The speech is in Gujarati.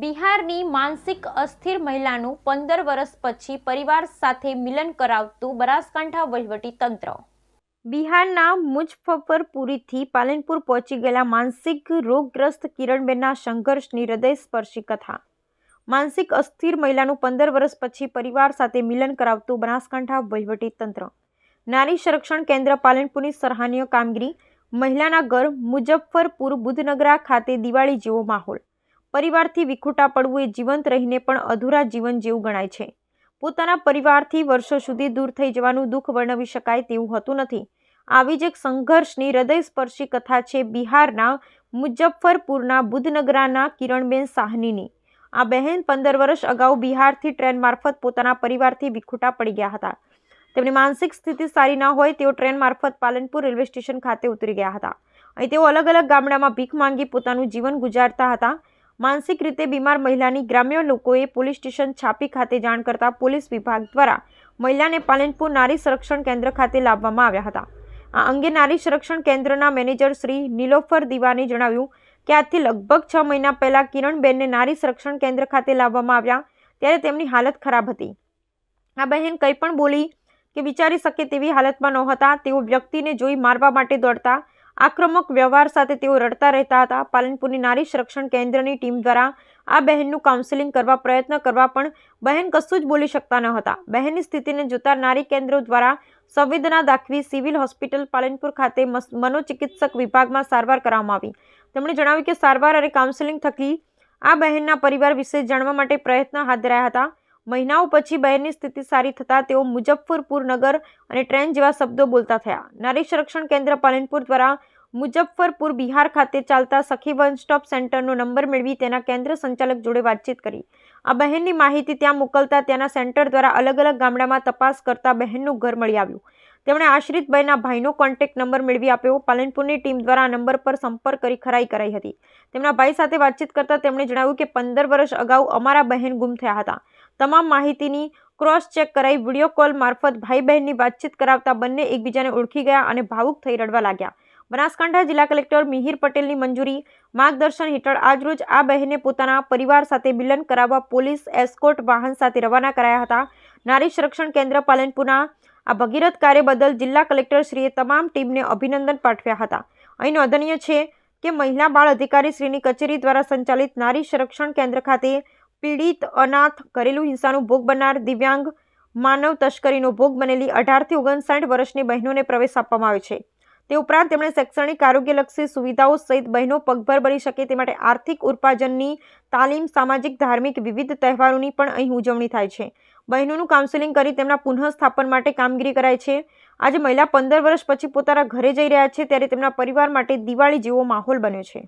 બિહારની માનસિક અસ્થિર મહિલાનું પંદર વર્ષ પછી પરિવાર સાથે મિલન કરાવતું બનાસકાંઠા વહીવટી તંત્ર. બિહારના મુઝફ્ફરપુરીથી પાલનપુર પહોંચી ગયેલા માનસિક રોગગ્રસ્ત કિરણબેનના સંઘર્ષની હૃદયસ્પર્શી કથા. માનસિક અસ્થિર મહિલાનું પંદર વર્ષ પછી પરિવાર સાથે મિલન કરાવતું બનાસકાંઠા વહીવટી તંત્ર. નારી સંરક્ષણ કેન્દ્ર પાલનપુરની સરાહનીય કામગીરી, મહિલાના ઘર મુઝફ્ફરપુર બુધનગરા ખાતે દિવાળી જેવો માહોલ. પરિવારથી વિખૂટા પડવું એ જીવંત રહીને પણ અધૂરા જીવન જેવું ગણાય છે. પોતાના પરિવારથી વર્ષો સુધી દૂર થઈ જવાનું દુઃખ વર્ણવી શકાય તેવું હોતું નથી. આવી જ એક સંઘર્ષની હૃદયસ્પર્શી કથા છે બિહારના મુઝફ્ફરપુરના બુધનગરાના કિરણબેન સાહનીની. આ બહેન પંદર વર્ષ અગાઉ બિહારથી ટ્રેન મારફત પોતાના પરિવારથી વિખૂટા પડી ગયા હતા. તેમની માનસિક સ્થિતિ સારી ન હોય તેઓ ટ્રેન મારફત પાલનપુર રેલવે સ્ટેશન ખાતે ઉતરી ગયા હતા. અહીં તેઓ અલગ અલગ ગામડામાં ભીખ માંગી પોતાનું જીવન ગુજારતા હતા. માનસિક રીતે બીમાર મહિલાની ગ્રામ્ય લોકોએ પોલીસ સ્ટેશન છાપી ખાતે જાણ કરતા પોલીસ વિભાગ દ્વારા મહિલાને પાલનપુર નારી સંરક્ષણ કેન્દ્ર ખાતે લાવવામાં આવ્યા હતા. આ અંગે નારી સંરક્ષણ કેન્દ્રના મેનેજર શ્રી નીલોફર દિવાને જણાવ્યું કે આજથી લગભગ છ મહિના પહેલા કિરણબેનને નારી સંરક્ષણ કેન્દ્ર ખાતે લાવવામાં આવ્યા, ત્યારે તેમની હાલત ખરાબ હતી. આ બહેન કંઈ પણ બોલી કે વિચારી શકે તેવી હાલતમાં નહોતા, તેઓ વ્યક્તિને જોઈ મારવા માટે દોડતા આક્રમક વ્યવહાર સાથે તેઓ રડતા રહેતા હતા. પાલનપુરની નારી સંરક્ષણ કેન્દ્રની ટીમ દ્વારા આ બહેનનું કાઉન્સેલિંગ કરવા પ્રયત્ન કરવા પણ બહેન કશું જ બોલી શકતા ન હતા. બહેનની સ્થિતિને જોતા નારી કેન્દ્રો દ્વારા સંવેદના દાખવી સિવિલ હોસ્પિટલ પાલનપુર ખાતે મનોચિકિત્સક વિભાગમાં સારવાર કરવામાં આવી. તેમણે જણાવ્યું કે સારવાર અને કાઉન્સેલિંગ થકી આ બહેનના પરિવાર વિશે જાણવા માટે પ્રયત્ન હાથ ધરાયા હતા. મહિનાઓ પછી બહેનની સ્થિતિ સારી થતાં તેઓ મુઝફ્ફરપુર નગર અને ટ્રેન જેવા શબ્દો બોલતા થયા. નારી સંરક્ષણ કેન્દ્ર પાલનપુર દ્વારા મુઝફ્ફરપુર બિહાર ખાતે ચાલતા સખી વન સ્ટોપ સેન્ટરનો નંબર મેળવી તેના કેન્દ્ર સંચાલક જોડે વાતચીત કરી. આ બહેનની માહિતી ત્યાં મોકલતા ત્યાંના સેન્ટર દ્વારા અલગ અલગ ગામડામાં તપાસ કરતા બહેનનું ઘર મળી આવ્યું. તેમણે આશ્રિતભાઈના ભાઈનો કોન્ટેક્ટ નંબર મેળવી આપ્યો. પાલનપુરની ટીમ દ્વારા નંબર પર સંપર્ક કરી ખરાઈ કરાઈ હતી. તેમના ભાઈ સાથે વાતચીત કરતા તેમણે જણાવ્યું કે પંદર વર્ષ અગાઉ અમારા બહેન ગુમ થયા હતા. તમામ માહિતીની ક્રોસ ચેક કરાઈ વીડિયો કોલ મારફત ભાઈ બહેનની વાતચીત કરાવતા બંને એકબીજાને ઓળખી ગયા અને ભાવુક થઈ રડવા લાગ્યા. બનાસકાંઠા જિલ્લા કલેક્ટર મિહિર પટેલની મંજૂરી. માર્ગદર્શન હેઠળ આજરોજ આ બહેને પોતાના પરિવાર સાથે મિલન કરાવવા પોલીસ એસ્કોર્ટ વાહન સાથે રવાના કરાયા હતા. નારી સંરક્ષણ કેન્દ્ર પાલનપુરના આ ભગીરથ કાર્ય બદલ જિલ્લા કલેક્ટરશ્રીએ તમામ ટીમને અભિનંદન પાઠવ્યા હતા. અહીં નોંધનીય છે કે મહિલા બાળ અધિકારી શ્રીની કચેરી દ્વારા સંચાલિત નારી સંરક્ષણ કેન્દ્ર ખાતે પીડિત, અનાથ, ઘરેલું હિંસાનો ભોગ બનનાર દિવ્યાંગ માનવ તસ્કરીનો ભોગ બનેલી અઢારથી ઓગણસાઠ વર્ષની બહેનોને પ્રવેશ આપવામાં આવે છે. તે ઉપરાંત તેમણે શૈક્ષણિક આરોગ્યલક્ષી સુવિધાઓ સહિત બહેનો પગભર બની શકે તે માટે આર્થિક ઉત્પાદનની તાલીમ, સામાજિક, ધાર્મિક વિવિધ તહેવારોની પણ અહીં ઉજવણી થાય છે. બહેનોનું કાઉન્સેલિંગ કરી તેમના પુનઃસ્થાપન માટે કામગીરી કરાય છે. આજે મહિલા પંદર વર્ષ પછી પોતાના ઘરે જઈ રહ્યા છે ત્યારે તેમના પરિવાર માટે દિવાળી જેવો માહોલ બન્યો છે.